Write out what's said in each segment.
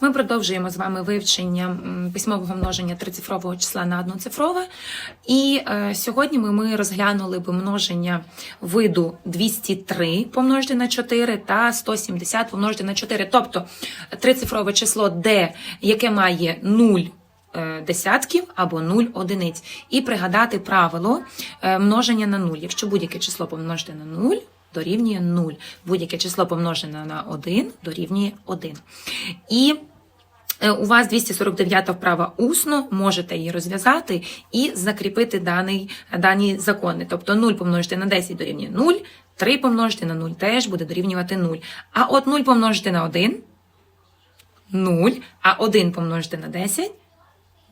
Ми продовжуємо з вами вивчення письмового множення трицифрового числа на одноцифрове. І е, сьогодні ми, ми розглянули би множення виду 203 помножити на 4 та 170 помножити на 4. Тобто трицифрове число D, яке має 0 е, десятків або 0 одиниць. І пригадати правило е, множення на 0. Якщо будь-яке число помножити на 0, дорівнює 0. Будь-яке число помножене на 1 дорівнює 1. І е, у вас 249 вправа усно, можете її розв'язати і закріпити даний, дані закони. Тобто 0 помножити на 10 дорівнює 0, 3 помножити на 0 теж буде дорівнювати 0. А от 0 помножити на 1 0, а 1 помножити на 10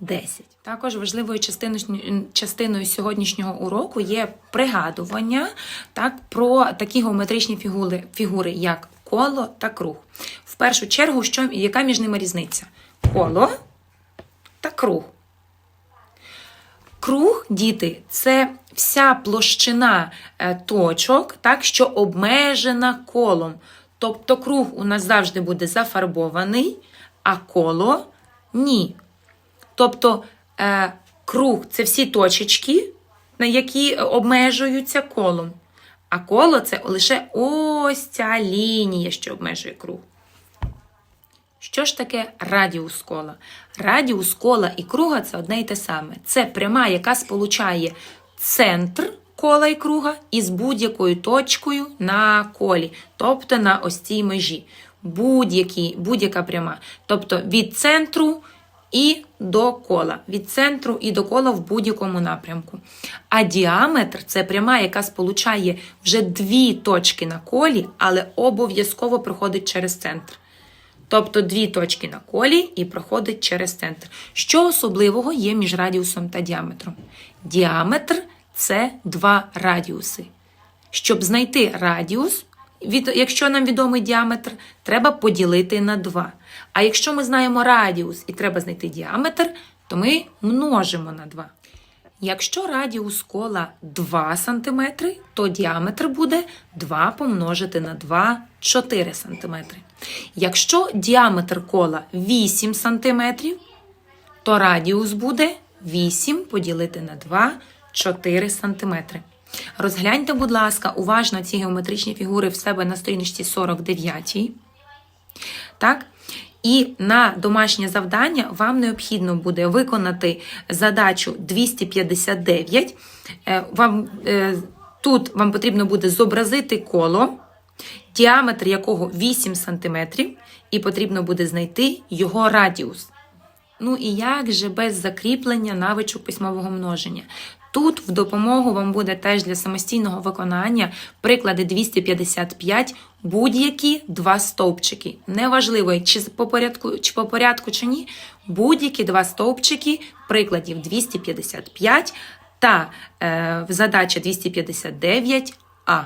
10. Також важливою частиною, частиною сьогоднішнього уроку є пригадування так, про такі геометричні фігури, фігури, як коло та круг. В першу чергу, що, яка між ними різниця? Коло та круг. Круг, діти, це вся площина е, точок, так, що обмежена колом. Тобто круг у нас завжди буде зафарбований, а коло ні. Тобто е, круг це всі точечки, на які обмежуються колом. А коло це лише ось ця лінія, що обмежує круг. Що ж таке радіус кола? Радіус кола і круга це одне й те саме. Це пряма, яка сполучає центр кола і круга із будь-якою точкою на колі, тобто на ось цій межі. Будь-яка пряма. Тобто від центру і до кола. Від центру і до кола в будь-якому напрямку. А діаметр це пряма, яка сполучає вже дві точки на колі, але обов'язково проходить через центр. Тобто дві точки на колі і проходить через центр. Що особливого є між радіусом та діаметром? Діаметр це два радіуси. Щоб знайти радіус, якщо нам відомий діаметр, треба поділити на 2. А якщо ми знаємо радіус і треба знайти діаметр, то ми множимо на 2. Якщо радіус кола 2 см, то діаметр буде 2 помножити на 2 4 см. Якщо діаметр кола 8 см, то радіус буде 8 поділити на 2 4 см. Розгляньте, будь ласка, уважно ці геометричні фігури в себе на сторіночці 49. Так? І на домашнє завдання вам необхідно буде виконати задачу 259. Е, Вам, е, тут вам потрібно буде зобразити коло, діаметр якого 8 см, і потрібно буде знайти його радіус. Ну і як же без закріплення навичок письмового множення? Тут в допомогу вам буде теж для самостійного виконання приклади 255, будь-які два стовпчики. Неважливо, чи по порядку, чи по порядку, чи ні, будь-які два стовпчики прикладів 255 та е, задача 259а.